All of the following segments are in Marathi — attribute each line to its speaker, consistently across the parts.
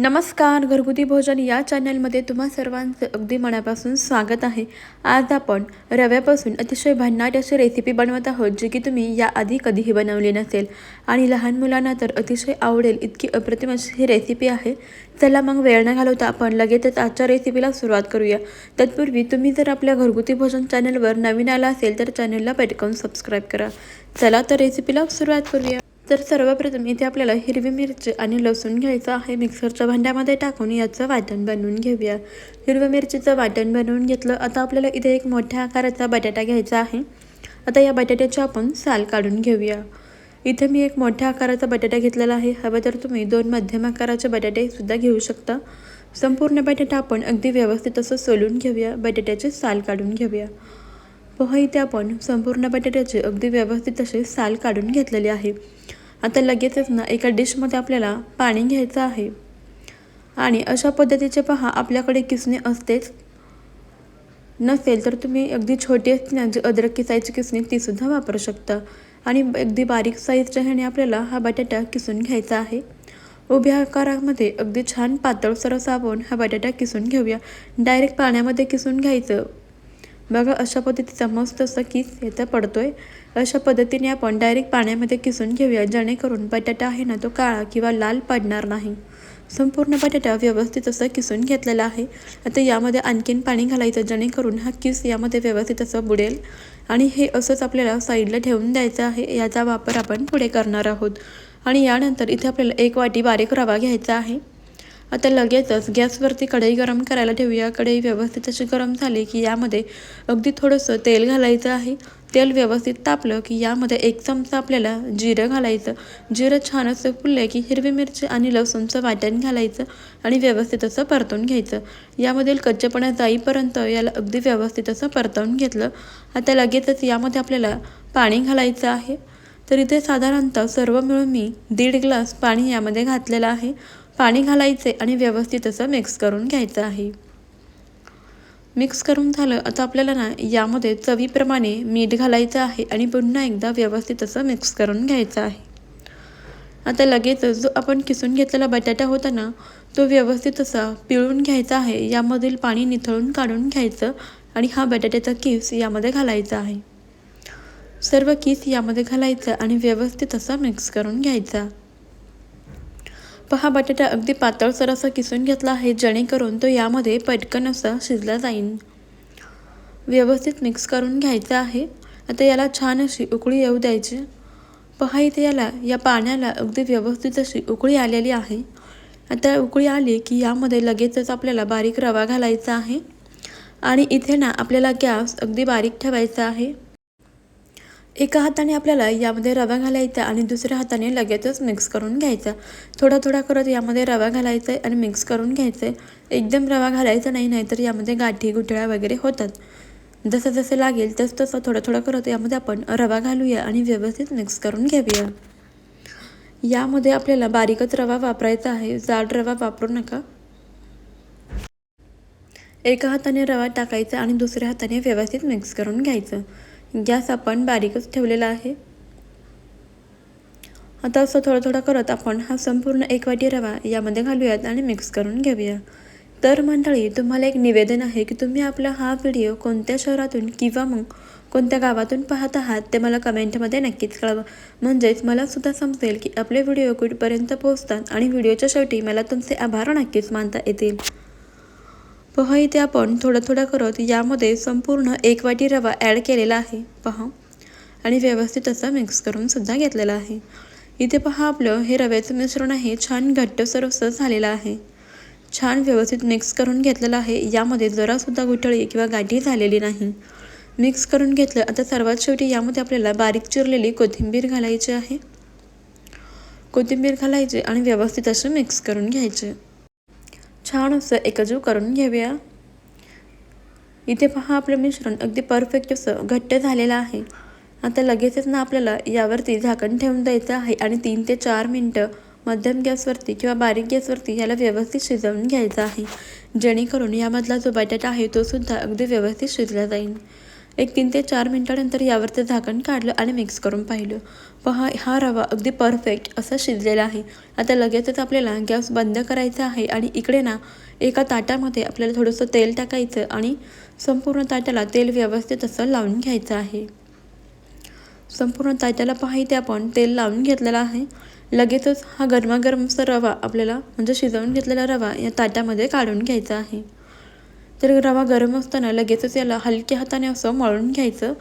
Speaker 1: नमस्कार घरगुती भोजन या चॅनलमध्ये तुम्हा सर्वांचं अगदी मनापासून स्वागत आहे. आज आपण रव्यापासून अतिशय भन्नाट अशी रेसिपी बनवत आहोत जी की तुम्ही याआधी कधीही बनवली नसेल. आणि लहान मुलांना तर अतिशय आवडेल इतकी अप्रतिम अशी ही रेसिपी आहे. चला मग वेळ न घालवता आपण लगेचच आजच्या रेसिपीला सुरुवात करूया. तत्पूर्वी तुम्ही जर आपल्या घरगुती भोजन चॅनलवर नवीन आला असेल तर चॅनलला पटकन सबस्क्राईब करा. चला तर रेसिपीला सुरुवात करूया. तर सर्वप्रथम इथे आपल्याला हिरवी मिरची आणि लसूण घ्यायचं आहे. मिक्सरच्या भांड्यामध्ये टाकून याचं वाटण बनवून घेऊया. हिरव्या मिरचीचं वाटण बनवून घेतलं. आता आपल्याला इथे एक मोठ्या आकाराचा बटाटा घ्यायचा आहे. आता या बटाट्याची आपण साल काढून घेऊया. इथे मी एक मोठ्या आकाराचा बटाटा घेतलेला आहे. हवं तर तुम्ही दोन मध्यम आकाराचे बटाटेसुद्धा घेऊ शकता. संपूर्ण बटाटा आपण अगदी व्यवस्थित असं सोलून घेऊया. बटाट्याचे साल काढून घेऊया. पोहा इथे आपण संपूर्ण बटाट्याचे अगदी व्यवस्थित असे साल काढून घेतलेले आहे. आता लगेचच ना एका डिशमध्ये आपल्याला पाणी घ्यायचं आहे. आणि अशा पद्धतीचे पहा आपल्याकडे किसणे असतेच नसेल तर तुम्ही अगदी छोटी असते जी अद्रक किसायची किसणी तीसुद्धा वापरू शकता. आणि अगदी बारीक साईजच्या ह्याने आपल्याला हा बटाटा किसून घ्यायचा आहे. उभ्या आकारामध्ये अगदी छान पातळसर साबण हा बटाटा किसून घेऊया. डायरेक्ट पाण्यामध्ये किसून घ्यायचं. बघा अशा पद्धतीचा मस्त असा किस याचा आहे अशा पद्धतीने आपण डायरेक्ट पाण्यामध्ये किसून घेऊया. जेणेकरून बटाटा आहे ना तो काळा किंवा लाल पडणार नाही. संपूर्ण बटाटा व्यवस्थित असं किसून घेतलेला आहे. आता यामध्ये आणखीन पाणी घालायचं जेणेकरून हा किस यामध्ये व्यवस्थित असं बुडेल. आणि हे असंच आपल्याला साईडला ठेवून द्यायचं आहे. याचा वापर आपण पुढे करणार आहोत. आणि यानंतर इथे आपल्याला एक वाटी बारीक रवा घ्यायचा आहे. आता लगेचच गॅसवरती कढई गरम करायला ठेवूया. कढई व्यवस्थित अशी गरम झाली की यामध्ये अगदी थोडंसं तेल घालायचं आहे. तेल व्यवस्थित तापलं की यामध्ये एक चमचा आपल्याला जिरं घालायचं. जिरं छान असं फुललं की हिरवी मिरची आणि लसूणचं वाटण घालायचं आणि व्यवस्थित असं परतून घ्यायचं. यामधील कच्चेपणा जाईपर्यंत याला अगदी व्यवस्थित असं परतवून घेतलं. आता लगेचच यामध्ये आपल्याला पाणी घालायचं आहे. तर इथे साधारणतः सर्व मिळून मी दीड ग्लास पाणी यामध्ये घातलेलं आहे. पाणी घालायचे आणि व्यवस्थित असं मिक्स करून घ्यायचं आहे. मिक्स करून झालं आता आपल्याला ना यामध्ये चवीप्रमाणे मीठ घालायचं आहे आणि पुन्हा एकदा व्यवस्थित असं मिक्स करून घ्यायचं आहे. आता लगेचच जो आपण किसून घेतलेला बटाटा होता ना तो व्यवस्थित असा पिळून घ्यायचा आहे. यामधील पाणी निथळून काढून घ्यायचं आणि हा बटाट्याचा किस यामध्ये घालायचा आहे. सर्व किस यामध्ये घालायचं आणि व्यवस्थित असा मिक्स करून घ्यायचा. पहा बटाटा अगदी पातळसर असा किसून घेतला आहे जेणेकरून तो यामध्ये पटकन असा शिजला जाईल व्यवस्थित मिक्स करून घ्यायचा आहे. आता याला छान अशी उकळी येऊ द्यायची. पहा इथे याला या पाण्याला अगदी व्यवस्थित अशी उकळी आलेली आहे. आता उकळी आली की यामध्ये लगेचच आपल्याला बारीक रवा घालायचा आहे. आणि इथे ना आपल्याला गॅस अगदी बारीक ठेवायचा आहे. एका हाताने आपल्याला यामध्ये रवा घालायचा आणि दुसऱ्या हाताने लगेचच मिक्स करून घ्यायचा. थोडा थोडा करत यामध्ये रवा घालायचा आहे आणि मिक्स करून घ्यायचं. आहे एकदम रवा घालायचा नाही नाहीतर यामध्ये गाठी गुठळ्या वगैरे होतात. जसं जसं लागेल तस तसं थोडं थोडं करत यामध्ये आपण रवा घालूया आणि व्यवस्थित मिक्स करून घेऊया. यामध्ये आपल्याला बारीकच रवा वापरायचा आहे. जाड रवा वापरू नका. एका हाताने रवा टाकायचा आणि दुसऱ्या हाताने व्यवस्थित मिक्स करून घ्यायचं. गॅस आपण बारीकच ठेवलेला आहे. आता असं थोडं थोडं करत आपण हा संपूर्ण एक वाटी रवा यामध्ये घालूयात आणि मिक्स करून घेऊया. तर मंडळी तुम्हाला एक निवेदन आहे की तुम्ही आपला हा व्हिडिओ कोणत्या शहरातून किंवा मग कोणत्या गावातून पाहत आहात ते मला कमेंटमध्ये नक्कीच कळवा. म्हणजेच मला सुद्धा समजेल की आपले व्हिडिओ कुठपर्यंत पोहोचतात आणि व्हिडिओच्या शेवटी मला तुमचे आभार नक्कीच मानता येतील. पहा इथे आपण थोडं थोडं करत यामध्ये संपूर्ण एक वाटी रवा ॲड केलेला आहे. पहा. आणि व्यवस्थित असं मिक्स करून सुद्धा घेतलेला आहे. इथे पहा आपलं हे रव्याचं मिश्रण आहे. छान घट्टसर असं झालेलं आहे. छान व्यवस्थित मिक्स करून घेतलेलं आहे. यामध्ये जरासुद्धा गुठळी किंवा गाठी झालेली नाही. मिक्स करून घेतलं. आता सर्वात शेवटी यामध्ये आपल्याला बारीक चिरलेली कोथिंबीर घालायची आहे. कोथिंबीर घालायची आणि व्यवस्थित असं मिक्स करून घ्यायचे. छान असं एकजीव करून घेऊया. इथे पहा आपलं मिश्रण अगदी परफेक्ट असं घट्ट झालेलं आहे. आता लगेचच ना आपल्याला यावरती झाकण ठेवून द्यायचं आहे आणि तीन ते चार मिनटं मध्यम गॅसवरती किंवा बारीक गॅसवरती याला व्यवस्थित शिजवून घ्यायचं आहे. जेणेकरून यामधला जो बटाटा आहे तो सुद्धा अगदी व्यवस्थित शिजला जाईल. एक तीन ते चार मिनटानंतर यावरचं झाकण काढलं आणि मिक्स करून पाहिलं. पहा हा रवा अगदी परफेक्ट असा शिजलेला आहे. आता लगेचच आपल्याला गॅस बंद करायचा आहे आणि इकडे ना एका ताटामध्ये आपल्याला थोडंसं तेल टाकायचं आणि संपूर्ण ताटाला तेल व्यवस्थित असं लावून घ्यायचं आहे. संपूर्ण ताटाला पहा इथे आपण तेल लावून घेतलेलं आहे. लगेचच हा गरमागरमचा रवा आपल्याला म्हणजे शिजवून घेतलेला रवा या ताटामध्ये काढून घ्यायचा आहे. तर रवा गरम असताना लगेचच याला हलक्या हाताने असं मळून घ्यायचं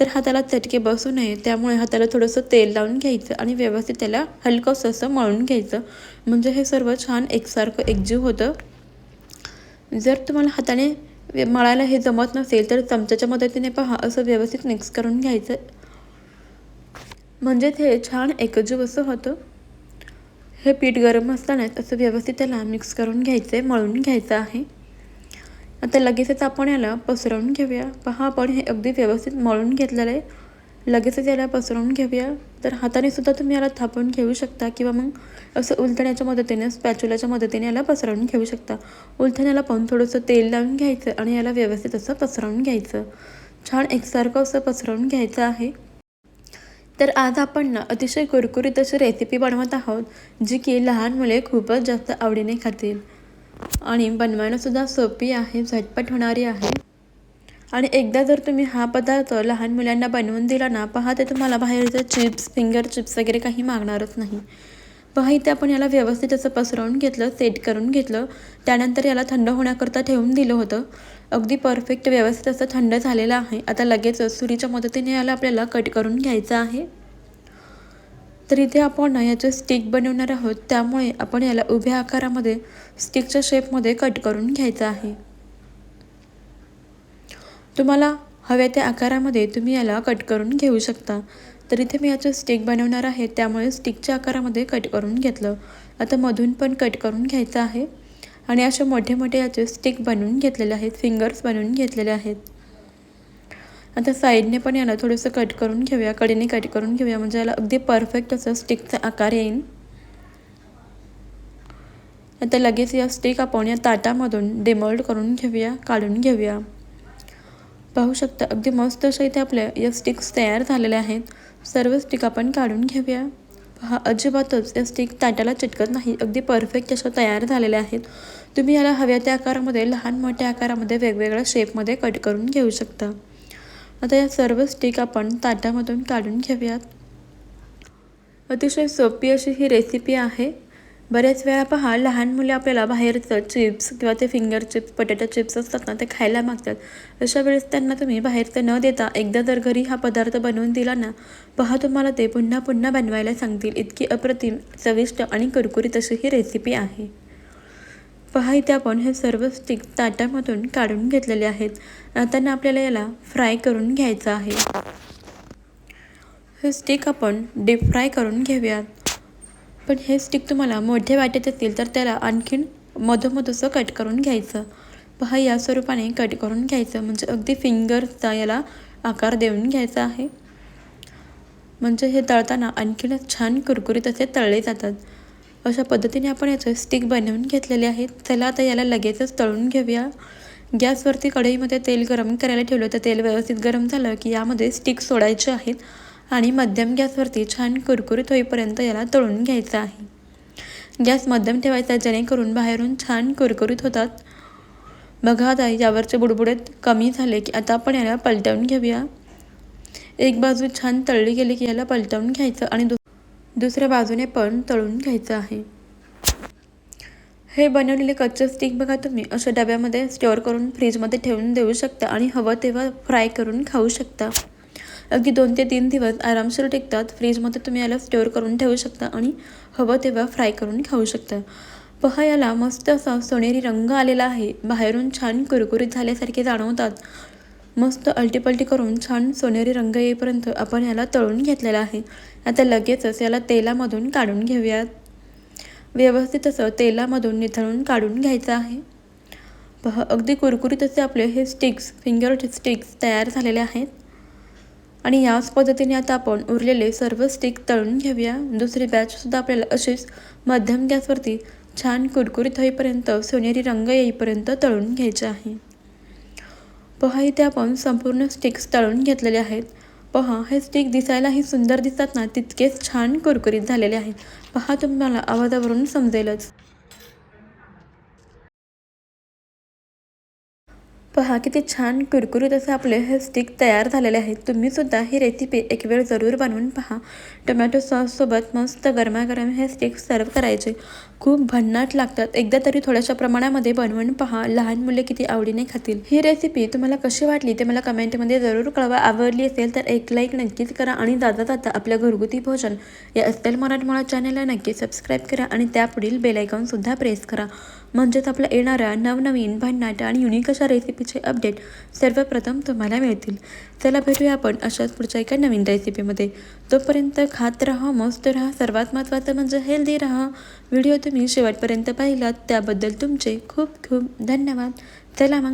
Speaker 1: तर हाताला चटके बसू नये. त्यामुळे हाताला थोडंसं तेल लावून घ्यायचं आणि व्यवस्थित त्याला हलकंसं असं मळून घ्यायचं. म्हणजे हे सर्व छान एकसारखं एकजीव होतं. जर तुम्हाला हाताने मळायला हे जमत नसेल तर चमच्याच्या मदतीने पहा असं व्यवस्थित मिक्स करून घ्यायचं. म्हणजे हे छान एकजीव असं होतं. हे पीठ गरम असतानाच असं व्यवस्थित त्याला मिक्स करून घ्यायचं आहे मळून घ्यायचं आहे. आता लगेचच आपण याला पसरवून घेऊया. पहा आपण हे अगदी व्यवस्थित मळून घेतलेलं आहे. लगेचच याला पसरवून घेऊया. तर हाताने सुद्धा तुम्ही याला थापून घेऊ शकता किंवा मग असं उलथण्याच्या मदतीने स्पॅच्युलाच्या मदतीने याला पसरवून घेऊ शकता. उलथण्याला पण थोडंसं तेल लावून घ्यायचं आणि याला व्यवस्थित असं पसरवून घ्यायचं. छान एकसारखं असं पसरवून घ्यायचं आहे. तर आज आपण ना अतिशय कुरकुरीत अशी रेसिपी बनवत आहोत जी की लहान मुले खूपच जास्त आवडीने खातील. आणि बनवायलासुद्धा सोपी आहे झटपट होणारी आहे. आणि एकदा जर तुम्ही हा पदार्थ लहान मुलांना बनवून दिला ना पहा ते तुम्हाला बाहेरचं चिप्स फिंगर चिप्स वगैरे काही मागणारच नाही. पहा इथे आपण याला व्यवस्थित असं पसरवून घेतलं सेट करून घेतलं. त्यानंतर याला थंड होण्याकरता ठेवून दिलं होतं. अगदी परफेक्ट व्यवस्थित असं थंड झालेलं आहे. आता लगेच सुरीच्या मदतीने याला आपल्याला कट करून घ्यायचं आहे. तर इथे आपण याचे स्टिक बनवणार आहोत. त्यामुळे आपण याला उभ्या आकारामध्ये स्टिकच्या शेपमध्ये कट करून घ्यायचं आहे. तुम्हाला हव्या त्या आकारामध्ये तुम्ही याला कट करून घेऊ शकता. तर इथे मी याचं स्टिक बनवणार आहे. त्यामुळे स्टिकच्या आकारामध्ये कट करून घेतलं. आता मधून पण कट करून घ्यायचं आहे. आणि असे मोठे मोठे याचे स्टिक बनवून घेतलेले आहेत. फिंगर्स बनवून घेतलेले आहेत. आता साईडने पण याला थोडंसं कट करून घेऊया कडेने कट करून घेऊया म्हणजे याला अगदी परफेक्ट असं स्टिकचा आकार येईल आता लगेच या स्टिक आपण या ताटामधून डिमोल्ड करून घेऊया काढून घेऊया. पाहू शकता अगदी मस्त अशा इथे आपल्या या स्टिक्स तयार झालेल्या आहेत. सर्व स्टिक आपण काढून घेऊया. हा अजिबातच या स्टिक ताटाला चिटकत नाही अगदी परफेक्ट अशा तयार झालेल्या आहेत. तुम्ही याला हव्या त्या आकारामध्ये लहान मोठ्या आकारामध्ये वेगवेगळ्या शेपमध्ये कट करून घेऊ शकता. आता या सर्व स्टिक आपण ताटामधून काढून घेऊयात. अतिशय सोपी अशी ही रेसिपी आहे. बऱ्याच वेळा पहा लहान मुले आपल्याला बाहेरचं चिप्स किंवा ते फिंगर चिप्स बटाटा चिप्स असतात ना ते खायला मागतात. अशा वेळेस त्यांना तुम्ही बाहेरचं न देता एकदा जर घरी हा पदार्थ बनवून दिला ना पहा तुम्हाला ते पुन्हा पुन्हा बनवायला सांगतील. इतकी अप्रतिम चविष्ट आणि कुरकुरीत अशी ही रेसिपी आहे. पहा इथे आपण हे सर्व स्टिक ताटामधून काढून घेतलेले आहेत. आता आपल्याला याला फ्राय करून घ्यायचं आहे. हे स्टिक आपण डीप फ्राय करून घेऊयात. पण हे स्टिक तुम्हाला मोठे वाटत असतील तर त्याला आणखीन मधोमधसं कट करून घ्यायचं. पहा या स्वरूपाने कट करून घ्यायचं. म्हणजे अगदी फिंगरचा याला आकार देऊन घ्यायचा आहे. म्हणजे हे तळताना आणखीनच छान कुरकुरीत असे तळले जातात. अशा पद्धतीने आपण याचे स्टिक बनवून घेतलेले आहेत. चला आता याला लगेचच तळून घेऊया. गॅसवरती कढईमध्ये तेल गरम करायला ठेवलं तर तेल व्यवस्थित गरम झालं की यामध्ये स्टिक सोडायचे आहेत आणि मध्यम गॅसवरती छान कुरकुरीत होईपर्यंत याला तळून घ्यायचं आहे. गॅस मध्यम ठेवायचा जेणेकरून बाहेरून छान कुरकुरीत होतात. बघा आता यावरचे बुडबुडेत कमी झाले की आता आपण याला पलटवून घेऊया. एक बाजू छान तळली गेली की याला पलटवून घ्यायचं आणि दुसरं दुसऱ्या बाजूने पण तळून घ्यायचं आहे. हे बनवलेले कच्चे स्टिक बघा तुम्ही. अशा डब्यामध्ये स्टोअर करून फ्रीजमध्ये ठेवून देऊ शकता आणि हवं तेव्हा फ्राय करून खाऊ शकता. अगदी दोन ते तीन दिवस आरामशीर टिकतात. फ्रीजमध्ये तुम्ही याला स्टोअर करून ठेवू शकता आणि हवं तेव्हा फ्राय करून खाऊ शकता. पहा याला मस्त असा सोनेरी रंग आलेला आहे. बाहेरून छान कुरकुरीत झाल्यासारखे जाणवतात. मस्त अल्टीपल्टी करून छान सोनेरी रंग येईपर्यंत आपण याला तळून घेतलेला आहे. आता लगेचच याला तेलामधून काढून घेऊयात. व्यवस्थित असं तेलामधून निथळून काढून घ्यायचं आहे. पहा अगदी कुरकुरीत असे आपले हे स्टिक्स फिंगर स्टिक्स तयार झालेले आहेत. आणि याच पद्धतीने आता आपण उरलेले सर्व स्टिक तळून घेऊया. दुसरी बॅचसुद्धा आपल्याला अशीच मध्यम गॅसवरती छान कुरकुरीत होईपर्यंत सोनेरी रंग येईपर्यंत तळून घ्यायचे आहे. पहा इथे आपण संपूर्ण स्टिक्स तळून घेतलेले आहेत. पहा हे स्टिक दिसायलाही सुंदर दिसतात ना तितकेच छान कुरकुरीत झालेले आहेत. पहा तुम्हाला आवाजावरून समजेलच. पहा किती छान कुरकुरीत असे आपले हे स्टिक तयार झालेले आहेत. तुम्ही सुद्धा ही रेसिपी एक वेळ जरूर बनवून पहा. टोमॅटो सॉससोबत मस्त गरमागरम हे स्टिक सर्व करायचे. खूप भन्नाट लागतात. एकदा तरी थोड्याशा प्रमाणामध्ये बनवून पहा. लहान मुले किती आवडीने खातील. ही रेसिपी तुम्हाला कशी वाटली ते मला कमेंटमध्ये जरूर कळवा. आवडली असेल तर एक लाईक नक्कीच करा आणि जाता जाता आपल्या घरगुती भोजन या अस्तेल मराठमोळा चॅनलला नक्की सबस्क्राईब करा आणि त्यापुढील बेलायकॉनसुद्धा प्रेस करा. म्हणजेच आपल्या येणाऱ्या नवनवीन भन्नाट आणि युनिक अशा रेसिपीचे अपडेट सर्वप्रथम तुम्हाला मिळतील. चला भेटूया आपण अशाच पुढच्या एका नवीन रेसिपीमध्ये तोपर्यंत खात राहा मस्त राहा. सर्वात महत्त्वाचं म्हणजे हेल्दी राहा. व्हिडिओ तुम्ही शेवटपर्यंत पाहिलात त्याबद्दल तुमचे खूप खूप धन्यवाद. चला मग.